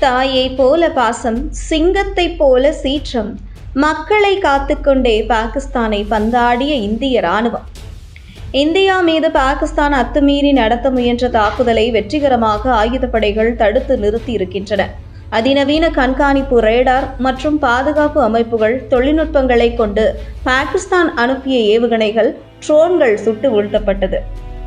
தாயை போல பாசம் சிங்கத்தை போல சீற்றம். மக்களை காத்துக்கொண்டே பாகிஸ்தானை பந்தாடிய இந்திய ராணுவம் இந்தியா மீது பாகிஸ்தான் அத்துமீறி நடத்த முயன்ற தாக்குதலை வெற்றிகரமாக ஆயுதப்படைகள் தடுத்து நிறுத்தி இருக்கின்றன அதிநவீன கண்காணிப்பு ரேடார் மற்றும் பாதுகாப்பு அமைப்புகள் தொழில்நுட்பங்களை கொண்டு பாகிஸ்தான் அனுப்பிய ஏவுகணைகள் ட்ரோன்கள் சுட்டு வீழ்த்தப்பட்டது.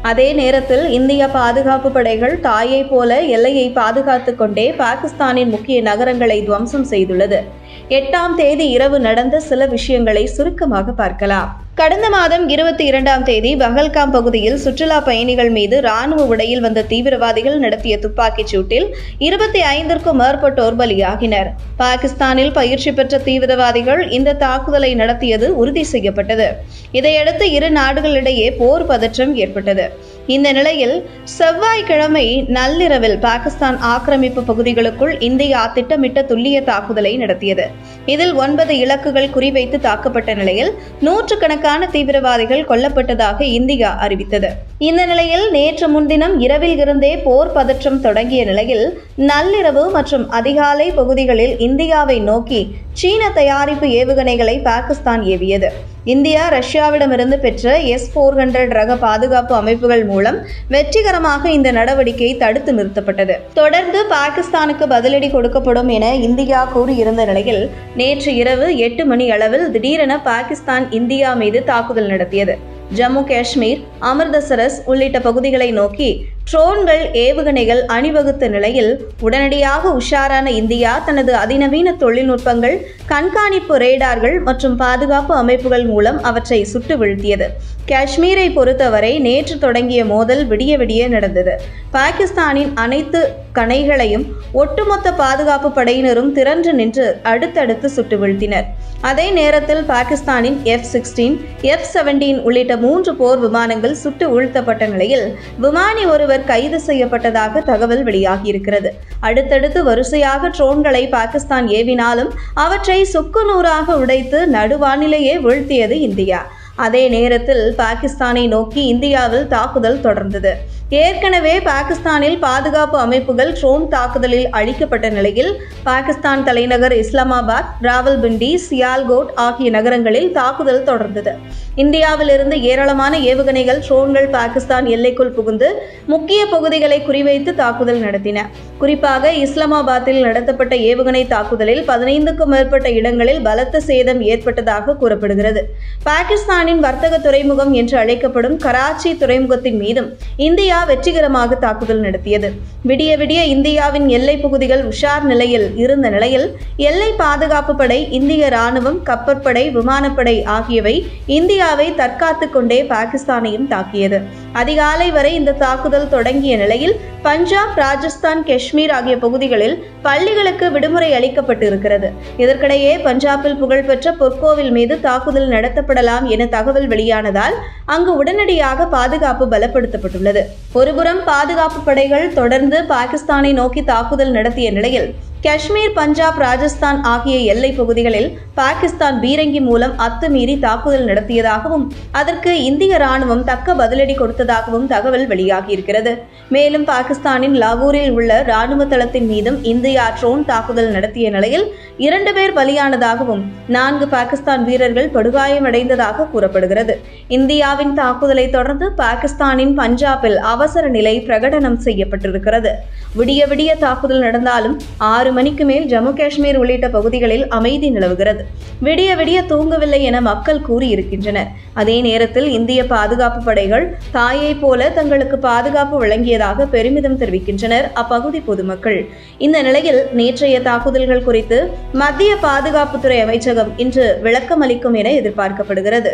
அதே நேரத்தில் இந்திய பாதுகாப்பு படைகள் தாயை போல எல்லையை பாதுகாத்துக் கொண்டே பாகிஸ்தானின் முக்கிய நகரங்களை துவம்சம் செய்துள்ளது. எட்டாம் தேதி இரவு நடந்த சில விஷயங்களை சுருக்கமாக பார்க்கலாம். கடந்த மாதம் இருபத்தி இரண்டாம் தேதி பகல்காம் பகுதியில் சுற்றுலா பயணிகள் மீது ராணுவ உடையில் வந்த தீவிரவாதிகள் நடத்திய துப்பாக்கிச் சூட்டில் இருபத்தி ஐந்திற்கும் மேற்பட்டோர் பலியாகினர். பாகிஸ்தானில் பயிற்சி பெற்ற தீவிரவாதிகள் இந்த தாக்குதலை நடத்தியது உறுதி செய்யப்பட்டது. இதையடுத்து இரு நாடுகளிடையே போர் பதற்றம் ஏற்பட்டது. இந்த நிலையில் செவ்வாய்க்கிழமை நள்ளிரவில் பாகிஸ்தான் ஆக்கிரமிப்பு பகுதிகளுக்குள் இந்தியா திட்டமிட்ட துல்லிய தாக்குதலை நடத்தியது. இதில் ஒன்பது இலக்குகள் குறிவைத்து தாக்கப்பட்ட நிலையில் நூற்றுக்கணக்கான தீவிரவாதிகள் கொல்லப்பட்டதாக இந்தியா அறிவித்தது. இந்த நிலையில் நேற்று முன்தினம் இரவில் இருந்தே போர் பதற்றம் தொடங்கிய நிலையில் நள்ளிரவு மற்றும் அதிகாலை பகுதிகளில் இந்தியாவை நோக்கி சீன தயாரிப்பு ஏவுகணைகளை பாகிஸ்தான் ஏவியது. இந்தியா ரஷ்யாவிடமிருந்து பெற்ற எஸ் ஃபோர் ஹண்ட்ரட் ரக பாதுகாப்பு அமைப்புகள் மூலம் வெற்றிகரமாக இந்த நடவடிக்கை தடுத்து நிறுத்தப்பட்டது. தொடர்ந்து பாகிஸ்தானுக்கு பதிலடி கொடுக்கப்படும் என இந்தியா கூறியிருந்த நிலையில் நேற்று இரவு எட்டு மணி அளவில் திடீரென பாகிஸ்தான் இந்தியா மீது தாக்குதல் நடத்தியது. ஜம்மு காஷ்மீர் அமிர்தசரஸ் உள்ளிட்ட பகுதிகளை நோக்கி ட்ரோன்கள் ஏவுகணைகள் அணிவகுத்த நிலையில் உடனடியாக உஷாரான இந்தியா தனது அதிநவீன தொழில்நுட்பங்கள் கண்காணிப்பு ரேடார்கள் மற்றும் பாதுகாப்பு அமைப்புகள் மூலம் அவற்றை சுட்டு வீழ்த்தியது. காஷ்மீரை பொறுத்தவரை நேற்று தொடங்கிய மோதல் விடிய விடிய நடந்தது. பாகிஸ்தானின் அனைத்து கணைகளையும் ஒட்டுமொத்த பாதுகாப்பு படையினரும் திரண்டு நின்று அடுத்தடுத்து சுட்டு வீழ்த்தினர். அதே நேரத்தில் பாகிஸ்தானின் எஃப் சிக்ஸ்டீன் எஃப் செவன்டீன் உள்ளிட்ட மூன்று போர் விமானங்கள் சுட்டு வீழ்த்தப்பட்ட நிலையில் விமானி ஒருவர் கைது செய்யப்பட்டதாக தகவல் வெளியாகியிருக்கிறது. அடுத்தடுத்து வரிசையாக ட்ரோன்களை பாகிஸ்தான் ஏவினாலும் அவற்றை சுக்குநூறாக உடைத்து நடுவானிலேயே வீழ்த்தியது இந்தியா. அதே நேரத்தில் பாகிஸ்தானை நோக்கி இந்தியாவில் தாக்குதல் தொடர்ந்தது. ஏற்கனவே பாகிஸ்தானில் பாதுகாப்பு அமைப்புகள் ட்ரோன் தாக்குதலில் அழிக்கப்பட்ட நிலையில் பாகிஸ்தான் தலைநகர் இஸ்லாமாபாத் ராவல்பிண்டி சியால்கோட் ஆகிய நகரங்களில் தாக்குதல் தொடர்ந்தது. இந்தியாவிலிருந்து ஏராளமான ஏவுகணைகள் ட்ரோன்கள் பாகிஸ்தான் எல்லைக்குள் புகுந்து முக்கிய பகுதிகளை குறிவைத்து தாக்குதல் நடத்தின. குறிப்பாக இஸ்லாமாபாத்தில் நடத்தப்பட்ட ஏவுகணை தாக்குதலில் பதினைந்துக்கும் மேற்பட்ட இடங்களில் பலத்த சேதம் ஏற்பட்டதாக கூறப்படுகிறது. பாகிஸ்தானின் வர்த்தக துறைமுகம் என்று அழைக்கப்படும் கராச்சி துறைமுகத்தின் மீதும் இந்தியா வெற்றிகரமாக தாக்குதல் நடத்தியது. விடிய விடிய இந்தியாவின் எல்லை பகுதிகள் உஷார் நிலையில் இருந்த நிலையில் எல்லை பாதுகாப்பு படை இந்திய ராணுவம் கப்பற்படை விமானப்படை ஆகியவை இந்தியாவை தற்காத்து கொண்டே பாகிஸ்தானையும் தாக்கியது. அதிகாலை வரை இந்த தாக்குதல் தொடங்கிய நிலையில் பஞ்சாப் ராஜஸ்தான் காஷ்மீர் ஆகிய பகுதிகளில் பள்ளிகளுக்கு விடுமுறை அளிக்கப்பட்டு இருக்கிறது இதற்கிடையே பஞ்சாபில் புகழ்பெற்ற பொற்கோவில் மீது தாக்குதல் நடத்தப்படலாம் என தகவல் வெளியானதால் அங்கு உடனடியாக பாதுகாப்பு பலப்படுத்தப்பட்டுள்ளது. ஒருபுறம் பாதுகாப்பு படைகள் தொடர்ந்து பாகிஸ்தானை நோக்கி தாக்குதல் நடத்திய நிலையில் காஷ்மீர் பஞ்சாப் ராஜஸ்தான் ஆகிய எல்லை பகுதிகளில் பாகிஸ்தான் பீரங்கி மூலம் அத்துமீறி தாக்குதல் நடத்தியதாகவும் அதற்கு இந்திய ராணுவம் தக்க பதிலடி கொடுத்ததாகவும் தகவல் வெளியாகியிருக்கிறது. மேலும் பாகிஸ்தானின் லாகூரில் உள்ள ராணுவ தளத்தின் மீதும் இந்தியா ட்ரோன் தாக்குதல் நடத்திய நிலையில் இரண்டு பேர் பலியானதாகவும் நான்கு பாகிஸ்தான் வீரர்கள் படுகாயமடைந்ததாக கூறப்படுகிறது. இந்தியாவின் தாக்குதலை தொடர்ந்து பாகிஸ்தானின் பஞ்சாபில் அவசர நிலை பிரகடனம் செய்யப்பட்டிருக்கிறது. விடிய விடிய தாக்குதல் நடந்தாலும் ஆறு மணிக்கு மேல் ஜம்மு காஷ்மீர் உள்ளிட்ட பகுதிகளில் அமைதி நிலவுகிறது. விடிய விடிய தூங்கவில்லை என மக்கள் கூறியிருக்கின்றனர். அதே நேரத்தில் இந்திய பாதுகாப்பு படைகள் தாயை போல தங்களுக்கு பாதுகாப்பு வழங்கியதாக பெருமிதம் தெரிவிக்கின்றனர் அப்பகுதி பொதுமக்கள். இந்த நிலையில் நேற்றைய தாக்குதல்கள் குறித்து மத்திய பாதுகாப்புத்துறை அமைச்சகம் இன்று விளக்கம் அளிக்கும் என எதிர்பார்க்கப்படுகிறது.